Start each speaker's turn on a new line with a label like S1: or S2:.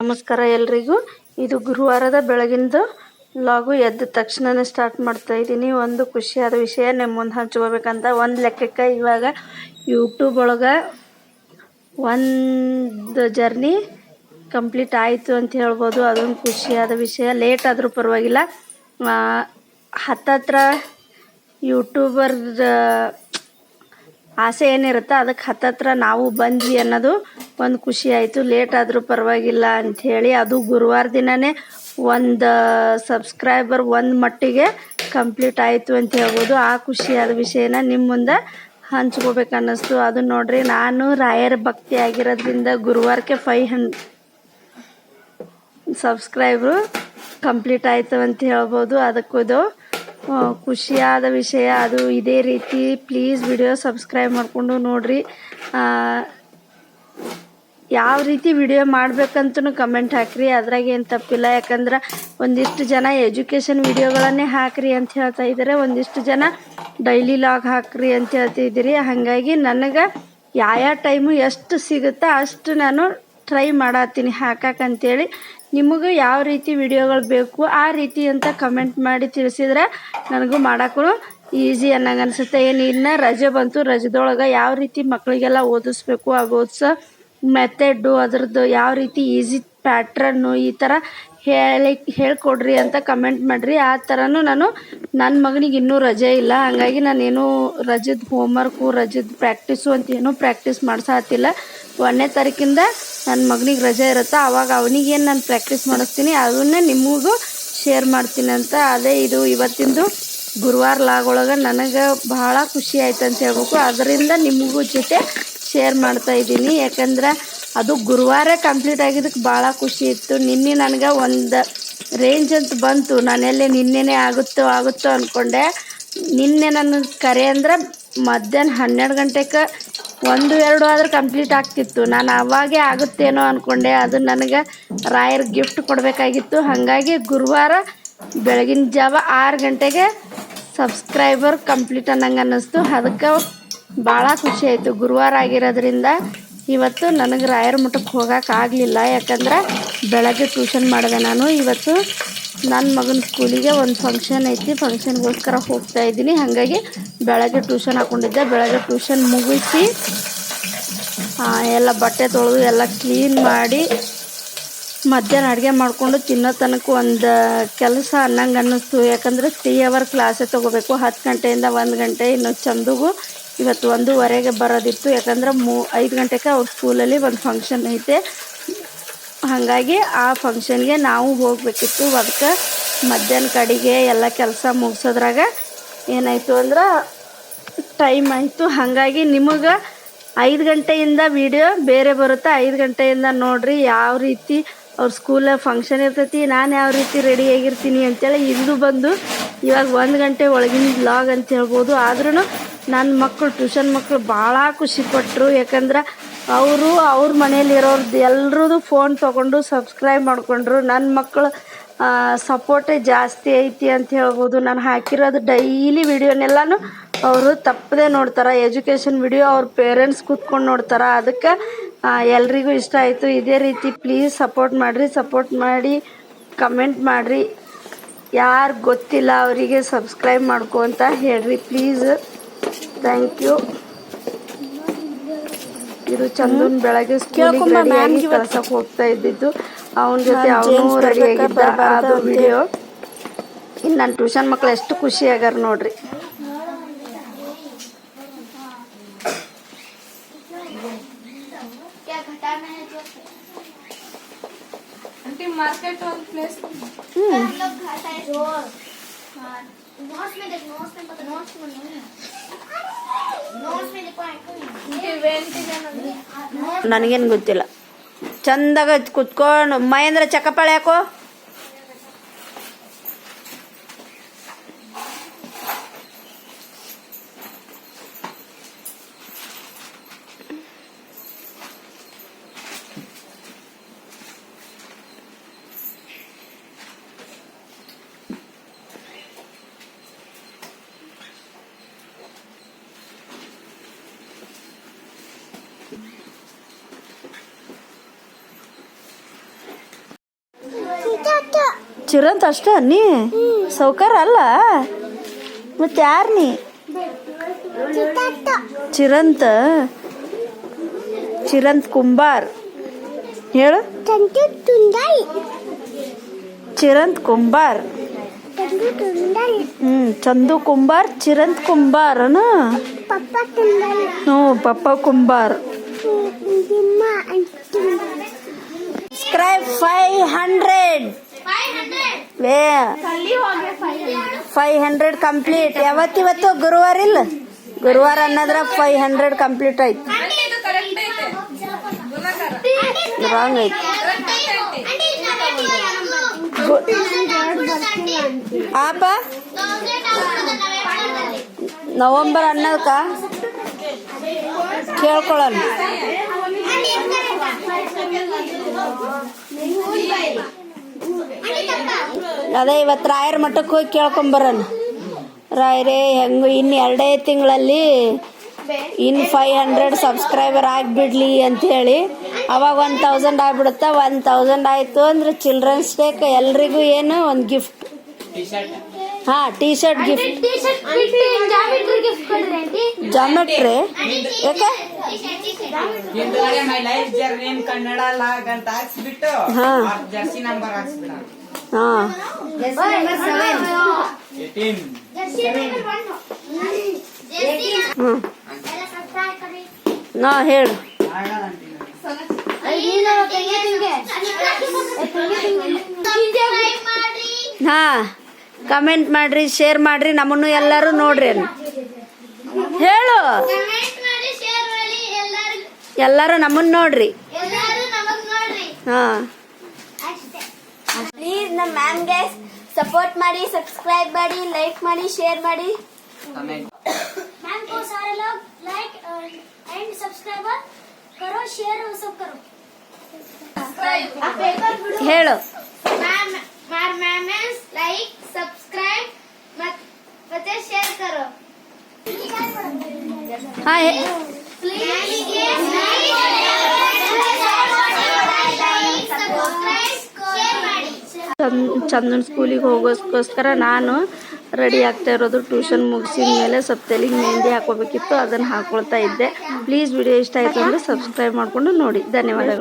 S1: ನಮಸ್ಕಾರ ಎಲ್ರಿಗೂ. ಇದು ಗುರುವಾರದ ಬೆಳಗಿಂದು ಲಾಗು ಎದ್ದ ತಕ್ಷಣನೇ ಸ್ಟಾರ್ಟ್ ಮಾಡ್ತಾ ಇದ್ದೀನಿ. ಒಂದು ಖುಷಿಯಾದ ವಿಷಯ, ನಿಮ್ಮ ಮುಂದೆ ಹಂಚ್ಕೋಬೇಕಂತ ಒಂದು ಲೆಕ್ಕಕ್ಕೆ ಇವಾಗ ಯೂಟ್ಯೂಬ್ ಒಳಗೆ ಒಂದು ಜರ್ನಿ ಕಂಪ್ಲೀಟ್ ಆಯಿತು ಅಂತ ಹೇಳ್ಬೋದು. ಅದೊಂದು ಖುಷಿಯಾದ ವಿಷಯ. ಲೇಟ್ ಆದರೂ ಪರವಾಗಿಲ್ಲ. ಹತ್ತತ್ರ ಯೂಟ್ಯೂಬರ್ ಆಸೆ ಏನಿರುತ್ತೆ ಅದಕ್ಕೆ ಹತ್ತತ್ರ ನಾವು ಬಂದ್ವಿ ಅನ್ನೋದು ಒಂದು ಖುಷಿ ಆಯಿತು. ಲೇಟ್ ಆದರೂ ಪರವಾಗಿಲ್ಲ ಅಂಥೇಳಿ ಅದು ಗುರುವಾರ ದಿನವೇ ಒಂದು ಸಬ್ಸ್ಕ್ರೈಬರ್ ಒಂದು ಮಟ್ಟಿಗೆ ಕಂಪ್ಲೀಟ್ ಆಯಿತು ಅಂತ ಹೇಳ್ಬೋದು. ಆ ಖುಷಿಯಾದ ವಿಷಯನ ನಿಮ್ಮ ಮುಂದೆ ಹಂಚ್ಕೋಬೇಕು ಅನ್ನಿಸ್ತು ಅದು ನೋಡ್ರಿ, ನಾನು ರಾಯರ ಭಕ್ತಿ ಆಗಿರೋದ್ರಿಂದ ಗುರುವಾರಕ್ಕೆ ಫೈ ಹನ್ ಸಬ್ಸ್ಕ್ರೈಬ್ರು ಕಂಪ್ಲೀಟ್ ಆಯಿತು ಅಂತ ಹೇಳ್ಬೋದು. ಅದಕ್ಕೂ ಖುಷಿಯಾದ ವಿಷಯ ಅದು. ಇದೇ ರೀತಿ ಪ್ಲೀಸ್ ವಿಡಿಯೋ ಸಬ್ಸ್ಕ್ರೈಬ್ ಮಾಡಿಕೊಂಡು ನೋಡಿರಿ. ಯಾವ ರೀತಿ ವಿಡಿಯೋ ಮಾಡಬೇಕಂತೂ ಕಮೆಂಟ್ ಹಾಕ್ರಿ. ಅದ್ರಾಗ ಏನು ತಪ್ಪಿಲ್ಲ. ಯಾಕಂದ್ರೆ ಒಂದಿಷ್ಟು ಜನ ಎಜುಕೇಷನ್ ವಿಡಿಯೋಗಳನ್ನೇ ಹಾಕ್ರಿ ಅಂತ ಹೇಳ್ತಾ ಇದ್ದಾರೆ ಒಂದಿಷ್ಟು ಜನ ಡೈಲಿ ಲಾಗ್ ಹಾಕ್ರಿ ಅಂತ ಹೇಳ್ತಿದ್ದೀರಿ ಹಾಗಾಗಿ ನನಗೆ ಯಾವ ಯಾವ ಟೈಮು ಎಷ್ಟು ಸಿಗುತ್ತೋ ಅಷ್ಟು ನಾನು ಟ್ರೈ ಮಾಡತ್ತೀನಿ ಹಾಕಕ್ಕಂತೇಳಿ ನಿಮಗೂ ಯಾವ ರೀತಿ ವಿಡಿಯೋಗಳು ಬೇಕು ಆ ರೀತಿ ಅಂತ ಕಮೆಂಟ್ ಮಾಡಿ ತಿಳಿಸಿದ್ರೆ ನನಗೂ ಮಾಡೋಕ್ಕೂ ಈಸಿ ಅನ್ನಂಗೆ ಅನಿಸುತ್ತೆ ಏನು ಇನ್ನು ರಜೆ ಬಂತು, ರಜದೊಳಗೆ ಯಾವ ರೀತಿ ಮಕ್ಕಳಿಗೆಲ್ಲ ಓದಿಸ್ಬೇಕು, ಆ ಓದಿಸೋ ಮೆಥೆಡ್ಡು ಅದ್ರದ್ದು ಯಾವ ರೀತಿ ಈಸಿ ಪ್ಯಾಟ್ರನ್ನು ಈ ಥರ ಹೇಳಿ, ಹೇಳ್ಕೊಡ್ರಿ ಅಂತ ಕಮೆಂಟ್ ಮಾಡಿರಿ. ಆ ಥರನೂ ನಾನು ನನ್ನ ಮಗನಿಗೆ ಇನ್ನೂ ರಜೆ ಇಲ್ಲ. ಹಾಗಾಗಿ ನಾನೇನು ರಜದ ಹೋಮ್ವರ್ಕು ರಜದ ಪ್ರ್ಯಾಕ್ಟೀಸು ಅಂತ ಏನೂ ಪ್ರಾಕ್ಟೀಸ್ ಮಾಡ್ಸಾತಿಲ್ಲ. ಒಂದನೇ ತಾರೀಕಿಂದ ನನ್ನ ಮಗನಿಗೆ ರಜೆ ಇರುತ್ತೆ ಆವಾಗ ಅವನಿಗೇನು ನಾನು ಪ್ರಾಕ್ಟೀಸ್ ಮಾಡಿಸ್ತೀನಿ, ಅದನ್ನೇ ನಿಮಗೂ ಶೇರ್ ಮಾಡ್ತೀನಿ ಅಂತ. ಅದೇ ಇದು ಇವತ್ತಿಂದು ಗುರುವಾರ ಲಾಗೊಳಗೆ ನನಗೆ ಭಾಳ ಖುಷಿ ಆಯ್ತು ಅಂತ ಹೇಳ್ಬೇಕು. ಅದರಿಂದ ನಿಮಗೂ ಜೊತೆ ಶೇರ್ ಮಾಡ್ತಾ ಇದ್ದೀನಿ. ಯಾಕಂದ್ರೆ ಅದು ಗುರುವಾರ ಕಂಪ್ಲೀಟ್ ಆಗಿದ್ದಕ್ಕೆ ಭಾಳ ಖುಷಿ ಇತ್ತು. ನಿನ್ನೆ ನನಗೆ ಒಂದು ರೇಂಜ್ ಅಂತ ಬಂತು. ನಾನೆಲ್ಲೇ ನಿನ್ನೆನೇ ಆಗುತ್ತೋ ಆಗುತ್ತೋ ಅಂದ್ಕೊಂಡೆ ನಿನ್ನೆ ನನ್ನ ಕರೆ ಅಂದ್ರೆ ಮಧ್ಯಾಹ್ನ ಹನ್ನೆರಡು ಗಂಟೆಗೆ ಒಂದು, ಎರಡು ಆದ್ರೆ ಕಂಪ್ಲೀಟ್ ಆಗ್ತಿತ್ತು. ನಾನು ಅವಾಗೇ ಆಗುತ್ತೇನೋ ಅಂದ್ಕೊಂಡೆ ಅದು ನನಗೆ ರಾಯರ್ ಗಿಫ್ಟ್ ಕೊಡಬೇಕಾಗಿತ್ತು. ಹಾಗಾಗಿ ಗುರುವಾರ ಬೆಳಗಿನ ಜಾವ ಆರು ಗಂಟೆಗೆ ಸಬ್ಸ್ಕ್ರೈಬರ್ ಕಂಪ್ಲೀಟ್ ಅನ್ನಂಗೆ ಅನ್ನಿಸ್ತು. ಅದಕ್ಕೆ ಭಾಳ ಖುಷಿ ಆಯಿತು. ಗುರುವಾರ ಆಗಿರೋದ್ರಿಂದ ಇವತ್ತು ನನಗೆ ರಾಯರ ಮಠಕ್ಕೆ ಹೋಗೋಕ್ಕಾಗಲಿಲ್ಲ ಆಗಲಿಲ್ಲ. ಯಾಕಂದ್ರೆ ಬೆಳಗ್ಗೆ ಟ್ಯೂಷನ್ ಮಾಡಿದೆ ನಾನು. ಇವತ್ತು ನನ್ನ ಮಗನ ಸ್ಕೂಲಿಗೆ ಒಂದು ಫಂಕ್ಷನ್ ಐತಿ. ಫಂಕ್ಷನ್ಗೋಸ್ಕರ ಹೋಗ್ತಾ ಇದ್ದೀನಿ. ಹಾಗಾಗಿ ಬೆಳಗ್ಗೆ ಟ್ಯೂಷನ್ ಹಾಕೊಂಡಿದ್ದೆ. ಬೆಳಗ್ಗೆ ಟ್ಯೂಷನ್ ಮುಗಿಸಿ ಎಲ್ಲ ಬಟ್ಟೆ ತೊಳೆದು ಎಲ್ಲ ಕ್ಲೀನ್ ಮಾಡಿ ಮಧ್ಯಾಹ್ನ ಅಡುಗೆ ಮಾಡಿಕೊಂಡು ತಿನ್ನೋ ತನಕ ಒಂದು ಕೆಲಸ ಅನ್ನಂಗೆ ಅನ್ನಿಸ್ತು. ಯಾಕಂದರೆ ತ್ರೀ ಅವರ್ ಕ್ಲಾಸೇ ತೊಗೋಬೇಕು. ಹತ್ತು ಗಂಟೆಯಿಂದ ಒಂದು ಗಂಟೆ ಇನ್ನು ಚಂದಗೂ ಇವತ್ತು ಒಂದೂವರೆಗೆ ಬರೋದಿತ್ತು. ಯಾಕಂದ್ರೆ ಮೂ, ಐದು ಗಂಟೆಗೆ ಅವ್ರ ಸ್ಕೂಲಲ್ಲಿ ಒಂದು ಫಂಕ್ಷನ್ ಐತೆ. ಹಾಗಾಗಿ ಆ ಫಂಕ್ಷನ್ಗೆ ನಾವು ಹೋಗಬೇಕಿತ್ತು. ಅದಕ್ಕೆ ಮಧ್ಯಾಹ್ನ ಕಡೆಗೆ ಎಲ್ಲ ಕೆಲಸ ಮುಗಿಸೋದ್ರಾಗ ಏನಾಯಿತು ಅಂದ್ರೆ ಟೈಮ್ ಆಯಿತು. ಹಾಗಾಗಿ ನಿಮಗೆ ಐದು ಗಂಟೆಯಿಂದ ವಿಡಿಯೋ ಬೇರೆ ಬರುತ್ತೆ? ಐದು ಗಂಟೆಯಿಂದ ನೋಡ್ರಿ ಯಾವ ರೀತಿ ಅವ್ರ ಸ್ಕೂಲ ಫಂಕ್ಷನ್ ಇರ್ತೈತಿ, ನಾನು ಯಾವ ರೀತಿ ರೆಡಿ ಆಗಿರ್ತೀನಿ ಅಂತೇಳಿ ಇಂದು ಬಂದು ಇವಾಗ ಒಂದು ಗಂಟೆ ಒಳಗಿನ ಬ್ಲಾಗ್ ಅಂತ ಹೇಳ್ಬೋದು. ಆದ್ರೂ ನನ್ನ ಮಕ್ಕಳು ಟ್ಯೂಷನ್ ಮಕ್ಕಳು ಭಾಳ ಖುಷಿ ಪಟ್ಟರು ಯಾಕಂದ್ರೆ ಅವರು ಅವ್ರ ಮನೇಲಿರೋರ್ದು ಎಲ್ರದ್ದು ಫೋನ್ ತೊಗೊಂಡು ಸಬ್ಸ್ಕ್ರೈಬ್ ಮಾಡಿಕೊಂಡ್ರು. ನನ್ನ ಮಕ್ಕಳು ಸಪೋರ್ಟೇ ಜಾಸ್ತಿ ಐತಿ ಅಂತ ಹೇಳ್ಬೋದು. ನಾನು ಹಾಕಿರೋದು ಡೈಲಿ ವಿಡಿಯೋನೆಲ್ಲಾನು ಅವರು ತಪ್ಪದೆ ನೋಡ್ತಾರೆ. ಎಜುಕೇಷನ್ ವಿಡಿಯೋ ಅವ್ರ ಪೇರೆಂಟ್ಸ್ ಕೂತ್ಕೊಂಡು ನೋಡ್ತಾರೆ. ಅದಕ್ಕೆ ಎಲ್ರಿಗೂ ಇಷ್ಟ ಆಯಿತು. ಇದೇ ರೀತಿ ಪ್ಲೀಸ್ ಸಪೋರ್ಟ್ ಮಾಡಿರಿ. ಸಪೋರ್ಟ್ ಮಾಡಿ ಕಮೆಂಟ್ ಮಾಡಿರಿ. ಯಾರು ಗೊತ್ತಿಲ್ಲ ಅವರಿಗೆ ಸಬ್ಸ್ಕ್ರೈಬ್ ಮಾಡ್ಕೊ ಅಂತ ಹೇಳ್ರಿ. ಪ್ಲೀಸ್ ಥ್ಯಾಂಕ್ ಯು ಇದು ಚಂದನ್ ಬೆಳಗ್ಗೆ ಸ್ಕೂಲಿಗೆ ಕಳ್ಸಕ್ ಹೋಗ್ತಾ ಇದ್ದಿದ್ದು. ಅವನ ಜೊತೆ ಅವನು ರೆಡಿಯಾಗಿದ್ದ ಅದು ವಿಡಿಯೋ ಇನ್ನು ನನ್ನ ಟ್ಯೂಷನ್ ಮಕ್ಕಳು ಎಷ್ಟು ಖುಷಿ ಆಗ್ಯಾರ ನೋಡ್ರಿ ನನಗೇನು ಗೊತ್ತಿಲ್ಲ ಚಂದಾಗ ಕುತ್ಕೊಂಡು ಮಹೇಂದ್ರ ಚಕಪಾಳೆ ಯಾಕೋ ಚಿರಂತ್ ಅಷ್ಟ ನೀ? ಸೌಕರ್ ಅಲ್ಲ? ಮತ್ತೆ ಯಾರು ನೀ? ಚಿರಂತ? ಚಿರಂತ್ ಕುಂಬಾರ್. ಹೇಳು. ಚಿರಂತ್ ಕುಂಬಾರ್. ಹ್ಞೂ ಚಂದು ಕುಂಬಾರ್ ಚಿರಂತ್ ಕುಂಬಾರನು? ಹ್ಞೂ ಪಪ್ಪ Kumbar. Subscribe five hundred five hundred complete ಯಾವತ್ತಿವತ್ತು? ಗುರುವಾರ ಇಲ್ಲ? ಗುರುವಾರ ಅನ್ನೋದ್ರ ಫೈವ್ ಹಂಡ್ರೆಡ್ ಕಂಪ್ಲೀಟ್ ಆಯ್ತು. ರಾಂಗ್ ಐತಿ. ಆಪ? ನವಂಬರ್ ಹನ್ನೊಂದಕ್ಕ ಕೇಳ್ಕೊಳ್ಳೋಣ. ಅದೇ ಇವತ್ತು ರಾಯರ ಮಠಕ್ಕೆ ಹೋಗಿ ಕೇಳ್ಕೊಂಬರೋಣ. ರಾಯರೇ ಹೆಂಗು ಇನ್ನು ಎರಡೇ ತಿಂಗಳಲ್ಲಿ ಇನ್ನು ಫೈವ್ ಹಂಡ್ರೆಡ್ ಸಬ್ಸ್ಕ್ರೈಬರ್ ಆಗಿಬಿಡ್ಲಿ ಅಂಥೇಳಿ ಅವಾಗ ಒನ್ ತೌಸಂಡ್ ಆಗಿಬಿಡುತ್ತೆ ಒನ್ ತೌಸಂಡ್ ಆಯಿತು ಅಂದ್ರೆ ಚಿಲ್ಡ್ರನ್ಸ್ ಡೇಗೆ ಎಲ್ರಿಗೂ ಏನು ಒಂದು ಗಿಫ್ಟ್ ಹಾಂ ಟೀ ಶರ್ಟ್ ಗಿಫ್ಟ್ ಜಾಮೆಟ್ರಿ ಯಾಕೆ
S2: ಹಾಂ my life journey Kannada log ಅಂತ ಹಾಕ್ಸ್ಬಿಟ್ಟು
S1: ಹಾ. ಹಾಂ. ನಾ ಹೇಳು. ಹಾ. ಕಮೆಂಟ್ ಮಾಡ್ರಿ ಶೇರ್ ಮಾಡ್ರಿ ನಮ್ಮನ್ನು ಎಲ್ಲರೂ ನೋಡ್ರಿ. ಹೇಳು. ಎಲ್ಲರೂ ನಮ್ಮನ್ನು ನೋಡ್ರಿ. ಹಾಂ.
S3: ಪ್ಲೀಸ್ ನಮ್ಮ ಮ್ಯಾಮ್ಗೆ ಸಪೋರ್ಟ್ ಮಾಡಿ ಸಬ್ಸ್ಕ್ರೈಬ್ ಮಾಡಿ ಲೈಕ್ ಮಾಡಿ ಶೇರ್ ಮಾಡಿ मैम को सारे लोग लाइक एंड सब्सक्राइबर करो शेयर वो सब करो
S1: ಹೇಳು
S3: मैम मार मैमेंस लाइक सब्सक्राइब ಮತ್ತೆ ಶೇರ್ ಕರೋ
S1: ಹಾಂ ಚಂದ್ ಚಂದನ್ ಸ್ಕೂಲಿಗೆ ಹೋಗೋಸ್ಕೋಸ್ಕರ ನಾನು ರೆಡಿ ಆಗ್ತಾ ಇರೋದು ಟ್ಯೂಷನ್ ಮುಗಿಸಿದ ಮೇಲೆ ಸ್ವಲ್ಪ ತೆಲಿಗೆ ಮೆಹಂದಿ ಹಾಕೋಬೇಕಿತ್ತು ಅದನ್ನು ಹಾಕೊಳ್ತಾ ಇದ್ದೆ. ಪ್ಲೀಸ್ ವಿಡಿಯೋ ಇಷ್ಟ ಆಯಿತು ಅಂದರೆ ಸಬ್ಸ್ಕ್ರೈಬ್ ಮಾಡಿಕೊಂಡು ನೋಡಿ. ಧನ್ಯವಾದಗಳು.